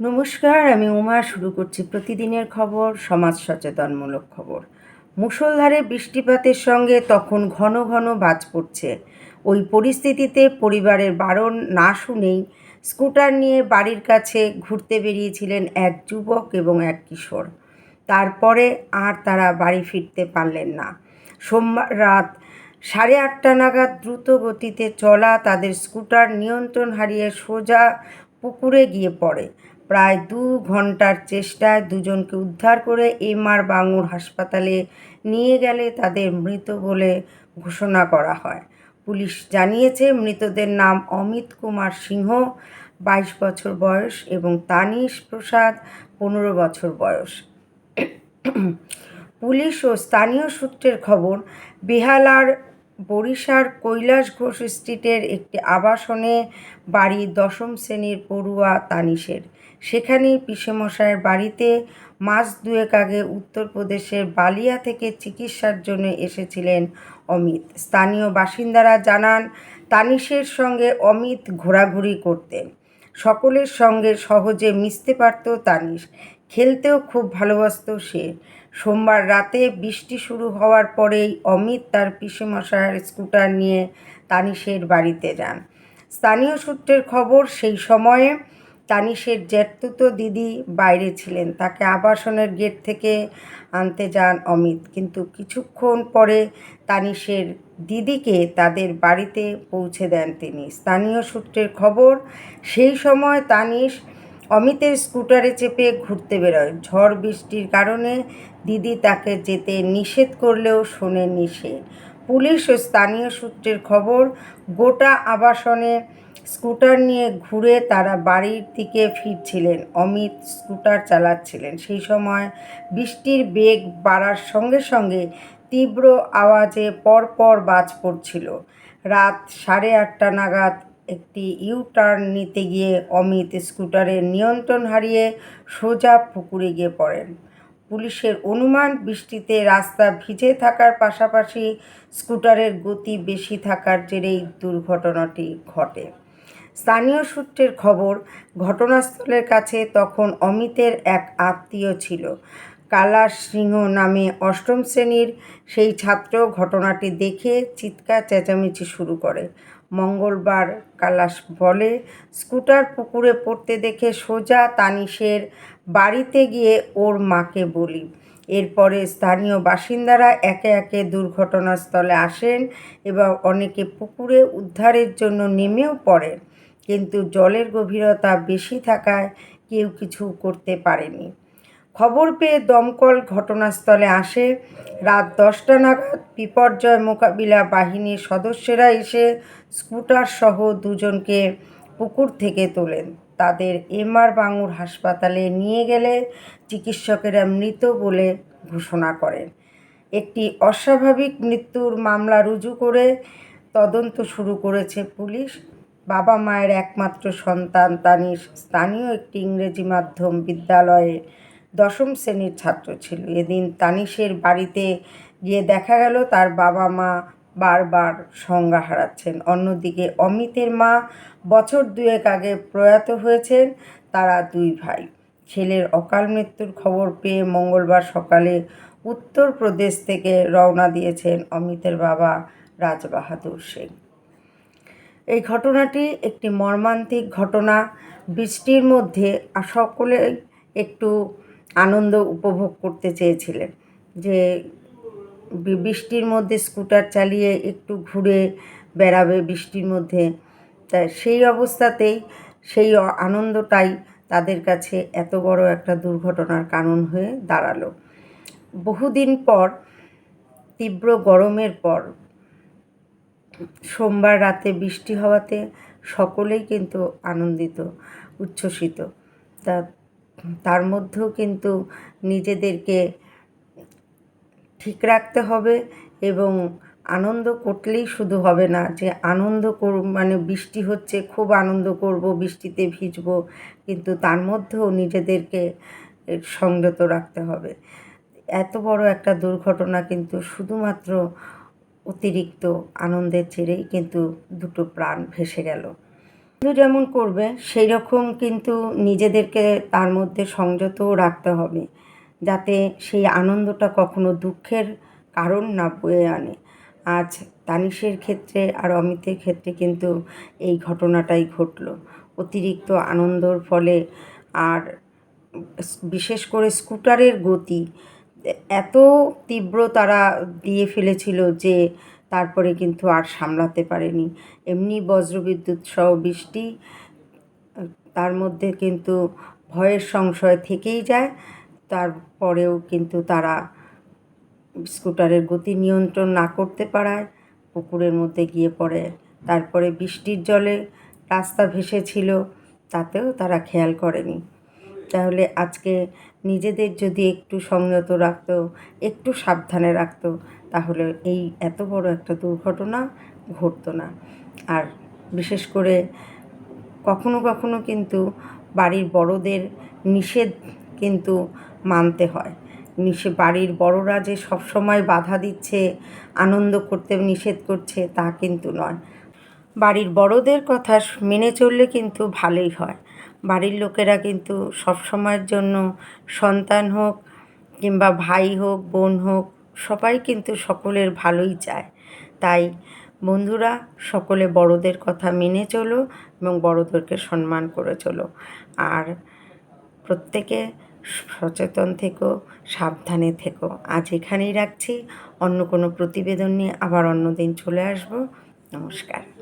নমস্কার, আমি উমা। শুরু করছি প্রতিদিনের খবর, সমাজ সচেতনমূলক খবর। মুষলধারে বৃষ্টিপাতের সঙ্গে তখন ঘন ঘন বাজ পড়ছে। ওই পরিস্থিতিতে পরিবারের বারণ না শুনেই স্কুটার নিয়ে বাড়ির কাছে ঘুরতে বেরিয়েছিলেন এক যুবক এবং এক কিশোর। তারপরে আর তারা বাড়ি ফিরতে পারলেন না। সোমবার রাত সাড়ে আটটা নাগাদ দ্রুত গতিতে চলা তাদের স্কুটার নিয়ন্ত্রণ হারিয়ে সোজা পুকুরে গিয়ে পড়ে। প্রায় দু ঘণ্টার চেষ্টায় দুজনকে উদ্ধার করে এমআর বাঙুর হাসপাতালে নিয়ে গেলে তাদের মৃত বলে ঘোষণা করা হয়। পুলিশ জানিয়েছে, মৃতদের নাম অমিত কুমার সিংহ, বাইশ বছর বয়স, এবং তানিশ প্রসাদ, পনেরো বছর বয়স। পুলিশ ও স্থানীয় সূত্রের খবর, বেহালার বরিশার কৈলাস ঘোষ স্ট্রিটের একটি আবাসনে বাড়ি দশম শ্রেণির পড়ুয়া তানিশের। সেখানেই পিসেমশাইয়ের বাড়িতে মাস দুয়েক আগে উত্তরপ্রদেশের বালিয়া থেকে চিকিৎসার জন্য এসেছিলেন অমিত। স্থানীয় বাসিন্দারা জানান, তানিশের সঙ্গে অমিত ঘোরাঘুরি করতেন। সকলের সঙ্গে সহজে মিশতে পারত তানিশ। খেলতেও খুব ভালোবাসত সে। সোমবার রাতে বৃষ্টি শুরু হওয়ার পরেই অমিত তার পিসেমশায়ের স্কুটার নিয়ে তানিশের বাড়িতে যান। স্থানীয় সূত্রের খবর, সেই সময়ে তানিশের জ্যাঠতুতো দিদি বাইরে ছিলেন। তাকে আবাসনের গেট থেকে আনতে যান অমিত। কিন্তু কিছুক্ষণ পরে তানিশের দিদিকে তাদের বাড়িতে পৌঁছে দেন তিনি। স্থানীয় সূত্রের খবর, সেই সময় তানিশ অমিতের স্কুটারে চেপে ঘুরতে বেরোয়। ঝড় বৃষ্টির কারণে দিদি তাকে যেতে নিষেধ করলেও শোনেননি সে। পুলিশ ও স্থানীয় সূত্রের খবর, গোটা আবাসনে স্কুটার নিয়ে ঘুরে তারা বাড়ির দিকে ফিরছিলেন। অমিত স্কুটার চালাচ্ছিলেন। সেই সময় বৃষ্টির বেগ বাড়ার সঙ্গে সঙ্গে তীব্র আওয়াজে পরপর বাজ পড়ছিল। রাত সাড়ে আটটা নাগাদ একটি ইউ টার্ন নিতে গিয়ে অমিত স্কুটারের নিয়ন্ত্রণ হারিয়ে সোজা পুকুরে গিয়ে পড়েন। পুলিশের অনুমান, বৃষ্টিতে রাস্তা ভিজে থাকার পাশাপাশি স্কুটারের গতি বেশি থাকার জেরেই দুর্ঘটনাটি ঘটে। স্থানীয় সূত্রের খবর, ঘটনাস্থলের কাছে তখন অমিতের এক আত্মীয় ছিল। কালাশ সিংহ নামে অষ্টম শ্রেণির সেই ছাত্র ঘটনাটি দেখে চিৎকার চেঁচামেচি শুরু করে। মঙ্গলবার কালাশ বলে, স্কুটার পুকুরে পড়তে দেখে সোজা তানিশের বাড়িতে গিয়ে ওর মাকে বলি। এরপরে স্থানীয় বাসিন্দারা একে একে দুর্ঘটনাস্থলে আসেন এবং অনেকে পুকুরে উদ্ধারের জন্য নেমেও পড়েন। কিন্তু জলের গভীরতা বেশি থাকায় কেউ কিছু করতে পারেনি। খবর পেয়ে দমকল ঘটনাস্থলে আসে। রাত দশটা নাগাদ বিপর্যয় মোকাবিলা বাহিনীর সদস্যরা এসে স্কুটার সহ দুজনকে পুকুর থেকে তোলেন। তাদের এমআর বাঙুর হাসপাতালে নিয়ে গেলে চিকিৎসকেরা মৃত বলে ঘোষণা করেন। একটি অস্বাভাবিক মৃত্যুর মামলা রুজু করে তদন্ত শুরু করেছে পুলিশ। বাবা মায়ের একমাত্র সন্তান তানিশ স্থানীয় একটি ইংরেজি মাধ্যম বিদ্যালয়ে দশম শ্রেণির ছাত্র ছিল। এদিন তানিশের বাড়িতে গিয়ে দেখা গেল, তার বাবা মা বারবার সংজ্ঞা হারাচ্ছেন। অন্যদিকে অমিতের মা বছর দুয়েক আগে প্রয়াত হয়েছেন তারা দুই ভাই। ছেলের অকাল মৃত্যুর খবর পেয়ে মঙ্গলবার সকালে উত্তরপ্রদেশ থেকে রওনা দিয়েছেন অমিতের বাবা রাজবাহাদুর সিং এই ঘটনাটি একটি মর্মান্তিক ঘটনা। বৃষ্টির মধ্যে সকলে একটু আনন্দ উপভোগ করতে চেয়েছিলেন। যে বৃষ্টির মধ্যে স্কুটার চালিয়ে একটু ঘুরে বেড়াবে বৃষ্টির মধ্যে, তা সেই অবস্থাতেই সেই আনন্দটাই তাদের কাছে এত বড় একটা দুর্ঘটনার কারণ হয়ে দাঁড়াল। বহুদিন পর, তীব্র গরমের পর, সোমবার রাতে বৃষ্টি হওয়াতে সকলেই কিন্তু আনন্দিত, উচ্ছ্বসিত। তা তার মধ্যেও কিন্তু নিজেদেরকে ঠিক রাখতে হবে এবং আনন্দ করলেই শুধু হবে না, যে আনন্দ কর মানে বৃষ্টি হচ্ছে, খুব আনন্দ করব, বৃষ্টিতে ভিজব, কিন্তু তার মধ্যেও নিজেদেরকে সংযত রাখতে হবে। এত বড় একটা দুর্ঘটনা কিন্তু শুধুমাত্র অতিরিক্ত আনন্দের জেরেই কিন্তু দুটো প্রাণ ভেসে গেল। যেমন করবে সেই রকম কিন্তু নিজেদেরকে তার মধ্যে সংযতও রাখতে হবে, যাতে সেই আনন্দটা কখনো দুঃখের কারণ না বয়ে আনে। আজ তানিশের ক্ষেত্রে আর অমিতের ক্ষেত্রে কিন্তু এই ঘটনাটাই ঘটলো। অতিরিক্ত আনন্দর ফলে আর বিশেষ করে স্কুটারের গতি, এত তীব্র তারা দিয়ে ফেলেছিল যে তারপরে কিন্তু আর সামলাতে পারেনি। এমনি বজ্রবিদ্যুৎ সহ বৃষ্টি, তার মধ্যে কিন্তু ভয়ের সংশয় থেকেই যায়। তারপরেও কিন্তু তারা স্কুটারের গতি নিয়ন্ত্রণ না করতে পারায়, পুকুরের মধ্যে গিয়ে পড়ে। তারপরে বৃষ্টির জলে রাস্তা ভেসেছিল, তাতেও তারা খেয়াল করেনি। তাহলে আজকে নিজেদের যদি একটু সংযত রাখতো, একটু সাবধানে রাখতো, তাহলে এই এত বড় একটা দুর্ঘটনা ঘটতো না। আর বিশেষ করে কখনো কখনো কিন্তু বাড়ির বড়দের নিষেধ কিন্তু মানতে হয়। নিষে বাড়ির বড়রা যে সবসময় বাধা দিচ্ছে, আনন্দ করতে, নিষেধ করছে তা কিন্তু নয়। বাড়ির বড়দের কথা মেনে চললে কিন্তু ভালোই হয়। বাড়ির লোকেরা কিন্তু সবসময়ের জন্য সন্তান হোক কিংবা ভাই হোক, বোন হোক, সবাই কিন্তু সকলের ভালোই চায়। তাই বন্ধুরা, সকলে বড়দের কথা মেনে চলো এবং বড়দেরকে সম্মান করে চলো। আর প্রত্যেকে সচেতন থেকো, সাবধানে থেকো। আজ এখানেই রাখছি। অন্য কোনো প্রতিবেদন নিয়ে আবার অন্য দিন চলে আসব। নমস্কার।